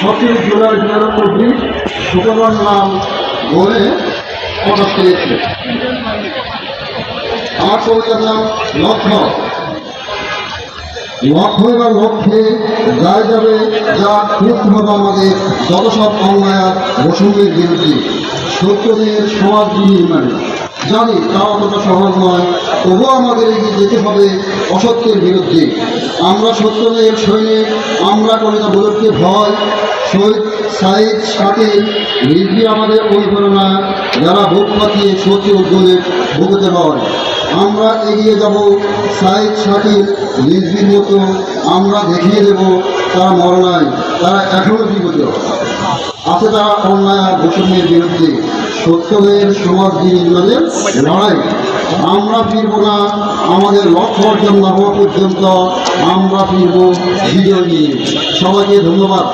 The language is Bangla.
পঁচিশ জুলাই দু হাজার চব্বিশ শুক্রবার নাম বলে প্রকাশ পেয়েছে আমার কবিতার নাম লক্ষ্য। লক্ষ্য এবার লক্ষ্যে যায় যাবে, যা করতে হবে আমাদের যত সব অন্যায় আর বসন্তের বিরুদ্ধে। সত্যদের সমাজ নির্মাণে জানি তা অতটা সহজ নয়, তবুও আমাদের এগিয়ে যেতে হবে অসত্যের বিরুদ্ধে। আমরা সত্যদের সৈনিক, আমরা না বুলককে ভয়। শহীদ সাইদ সাথে নির্ভী আমাদের অনুপ্রেরণা যারা ভোগ পাতিয়ে সত্য উদ্যোগের ভোগতে হয়। আমরা এগিয়ে যাব। সাইদ সাথীর নির্ভীর মতো আমরা দেখিয়ে দেব তারা মরণায়। তারা এখনও জীবিত। আছে তারা অন্যায় আর বিরুদ্ধে। সত্যদের সমাজ নির্মাণের লড়াই। আমরা ফিরব না, আমাদের লক্ষ্য অর্জন না হওয়া পর্যন্ত আমরা ফিরব ভিডিও নিয়ে। সবাইকে ধন্যবাদ।